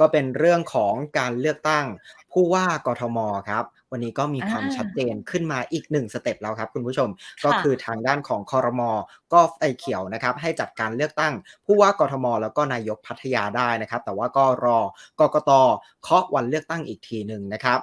ก็เป็นเรื่องของการเลือกตั้งผู้ว่ากทมครับ วันนี้ก็มีความชัดอาเจนขึ้นมาอีก1สเต็ปแล้วครับคุณผู้ชมคก็่คือะทางด้านของครม.ก็ไฟเขียวนะครับ ให้จัดการเลือกตั้ง ผู้ว่ากทม.แล้วก็นายกพัทยาได้นะครับ แต่ว่าก็รอกกต.เคาะวันเลือกตั้งอีกทีหนึ่งนะครับ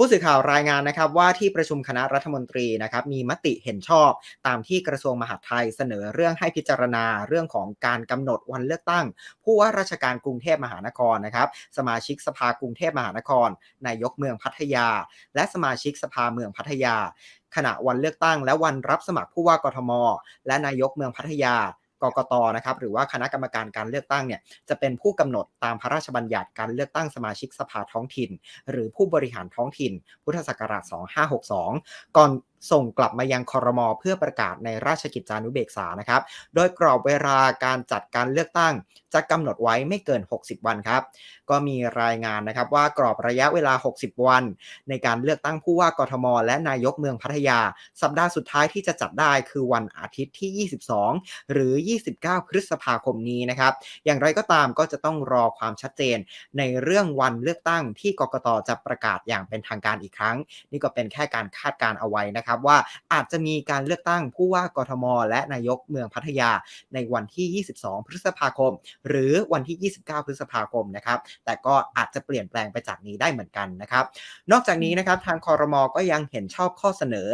ผู้สื่อข่าวรายงานนะครับว่าที่ประชุมคณะรัฐมนตรีนะครับมีมติเห็นชอบตามที่กระทรวงมหาดไทยเสนอเรื่องให้พิจารณาเรื่องของการกำหนดวันเลือกตั้ง ผู้ว่าราชการกรุงเทพมหานครนะครับสมาชิกสภากรุงเทพมหานคร นายกเมืองพัทยา และสมาชิกสภาเมืองพัทยา ขณะวันเลือกตั้ง และวันรับสมัครผู้ว่ากทม.และนายกเมืองพัทยา กกต.นะครับหรือว่าคณะกรรมการการเลือกตั้งเนี่ยจะเป็นผู้กำหนดตามพระราชบัญญัติการเลือกตั้งสมาชิกสภาท้องถิ่น หรือผู้บริหารท้องถิ่น พุทธศักราช 2562 ก่อนส่งกลับมายังคอรมอ.เพื่อประกาศในราชกิจจานุเบกษานะครับ โดยกรอบเวลาการจัดการเลือกตั้งจะกำหนดไว้ไม่เกิน 60 วันครับ ก็มีรายงานนะครับว่ากรอบระยะเวลา 60 วัน ในการเลือกตั้งผู้ว่ากทม.และนายกเมืองพัทยา สัปดาห์สุดท้ายที่จะจัดได้คือวันอาทิตย์ที่ 22 หรือ 29 พฤษภาคมนี้นะครับ อย่างไรก็ตามก็จะต้องรอความชัดเจน ในเรื่องวันเลือกตั้งที่กกต.จะประกาศอย่างเป็นทางการอีกครั้ง นี่ก็เป็นแค่การคาดการเอาไว้นะครับว่าอาจจะมีการเลือกตั้งผู้ว่ากทม.และนายกเมืองพัทยา ในวันที่ 22 พฤษภาคม หรือวันที่ 29 พฤษภาคมนะครับแต่ก็อาจจะเปลี่ยนแปลงไปจากนี้ได้เหมือนกันนะครับนอกจากนี้นะครับทางคอรมอ.ก็ยังเห็นชอบข้อเสนอ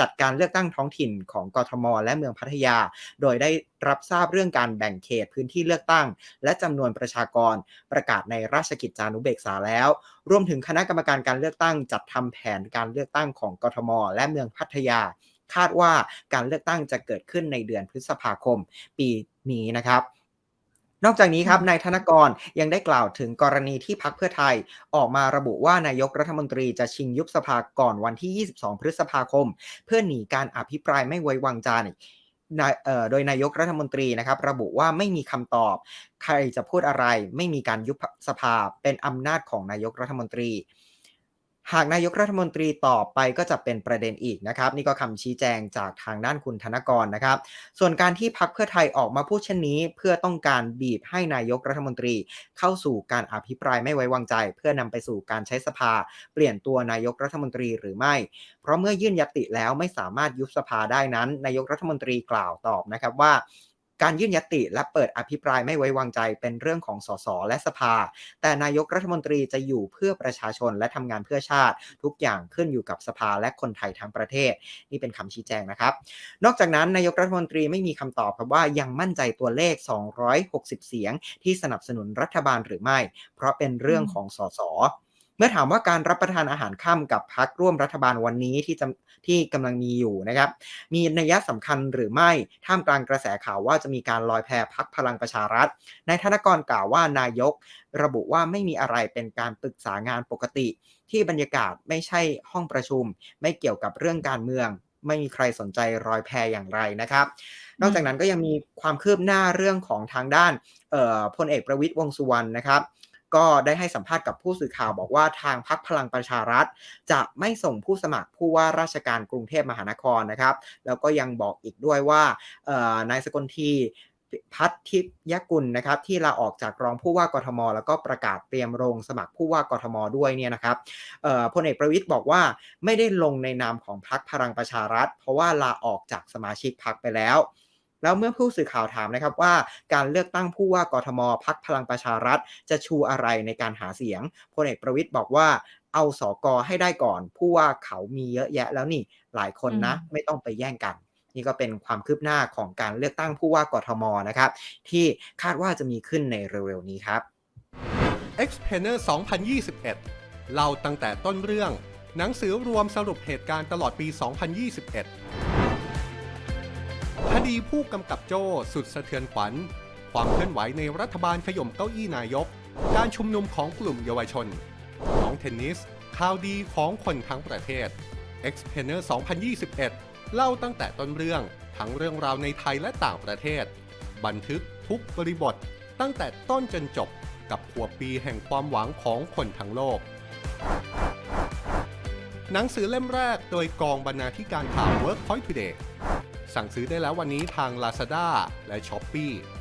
จัดการเลือกตั้งท้องถิ่นของกทม.และเมืองพัทยา โดยได้รับทราบเรื่องการแบ่งเขตพื้นที่เลือกตั้ง และจำนวนประชากรประกาศในราชกิจจานุเบกษาแล้ว รวมถึงคณะกรรมการการเลือกตั้ง จัดทำแผนการเลือกตั้งของกทม.และเมืองพัทยา คาดว่าการเลือกตั้งจะเกิดขึ้นในเดือนพฤษภาคม ปีนี้นะครับ นอกจากนี้ครับนายธนกรยังได้กล่าวถึงกรณีที่พรรคเพื่อไทย ออกมาระบุว่านายกรัฐมนตรีจะชิงยุบสภาก่อนวันที่ 22 พฤษภาคม เพื่อหนีการอภิปรายไม่ไว้วางใจโดยนายกรัฐมนตรีนะครับ ระบุว่าไม่มีคำตอบ ใครจะพูดอะไร ไม่มีการยุบสภาเป็นอำนาจของนายกรัฐมนตรี หากนายกรัฐมนตรีตอบไปก็จะเป็นประเด็นอีกนะครับ นี่ก็คำชี้แจงจากทางด้านคุณธนกรนะครับ ส่วนการที่พรรคเพื่อไทยออกมาพูดเช่นนี้ เพื่อต้องการบีบให้นายกรัฐมนตรี เข้าสู่การอภิปรายไม่ไว้วางใจ เพื่อนำไปสู่การใช้สภา เปลี่ยนตัวนายกรัฐมนตรีหรือไม่ เพราะเมื่อยื่นญัติแล้วไม่สามารถยุบสภาได้นั้น นายกรัฐมนตรีกล่าวตอบนะครับว่า การยื่นญัตติและเปิดอภิปรายไม่ไว้วางใจเป็นเรื่องของสสและสภา แต่นายกรัฐมนตรีจะอยู่เพื่อประชาชนและทำงานเพื่อชาติ ทุกอย่างขึ้นอยู่กับสภาและคนไทยทั้งประเทศ นี่เป็นคำชี้แจงนะครับ นอกจากนั้นนายกรัฐมนตรีไม่มีคำตอบครับว่ายังมั่นใจตัวเลข 260 เสียง ที่สนับสนุนรัฐบาลหรือไม่ เพราะเป็นเรื่องของสส เมื่อถามว่าการรับประทานอาหารค่ำกับพรรคร่วมรัฐบาลวันนี้ที่ที่กำลังมีอยู่นะครับ มีนัยสำคัญหรือไม่ท่ามกลางกระแสข่าวว่าจะมีการลอยแพพรรคพลังประชารัฐนายธนกรกล่าวว่านายก ระบุว่าไม่มีอะไรเป็นการปรึกษางานปกติ ที่บรรยากาศไม่ใช่ห้องประชุม ไม่เกี่ยวกับเรื่องการเมืองไม่มีใครสนใจลอยแพอย่างไรนะครับ นอกจากนั้นก็ยังมีความคืบหน้าเรื่องของทางด้านออพลเอกประวิตรวงสุวรรณนะครับ ก็ได้ให้สัมภาษณ์กับผู้สื่อข่าวบอกว่าทางพรรคพลังประชารัฐ จะไม่ส่งผู้สมัครผู้ว่าราชการกรุงเทพมหานครนะครับ แล้วก็ยังบอกอีกด้วยว่านายสกลทีพพัทธิยกุลนะครับที่ลาออกจากรองผู้ว่ากทม.แล้วก็ประกาศเตรียมลงสมัครผู้ว่ากทม.ด้วยเนี่ยนะครับพลเอกประวิตรบอกว่าไม่ได้ลงในนามของพรรคพลังประชารัฐ เพราะว่าลาออกจากสมาชิกพรรคไปแล้ว แล้วเมื่อผู้สื่อข่าวถามนะครับว่าการเลือกตั้งผู้ว่ากทม.พรรคพลังประชารัฐ จะชูอะไรในการหาเสียงพลเอกประวิตรบอกว่าเอาสก.ให้ได้ก่อน ผู้ว่าเขามีเยอะแยะแล้วนี่หลายคอืนนะมไม่ต้องไปแย่งกัน นี่ก็เป็นความคืบหน้าของการเลือกตั้งผู้ว่ากทม.นะครับ ที่คาดว่าจะมีขึ้นในเร็วๆนี้ครับ Explainer 2021เล่าตั้งแต่ต้นเรื่อง หนังสือรวมสรุปเหตุการณ์ตลอดปี 2021 คดีผู้กำกับโจ้สุดสะเทือนขวัญ ความเคลื่อนไหวในรัฐบาลขย่มเก้าอี้นายก การชุมนุมของกลุ่มเยาวชนน้องเทนนิส ข่าวดีของคนทั้งประเทศ Explainer 2021 เล่าตั้งแต่ต้นเรื่องทั้งเรื่องราวในไทยและต่างประเทศ บันทึกทุกบริบท ตั้งแต่ต้นจนจบกับขวบปีแห่งความหวังของคนทั้งโลก หนังสือเล่มแรกโดยกองบรรณาธิการข่าว Workpoint Today สั่งซื้อได้แล้ววันนี้ทาง Lazada และ s h อ p e e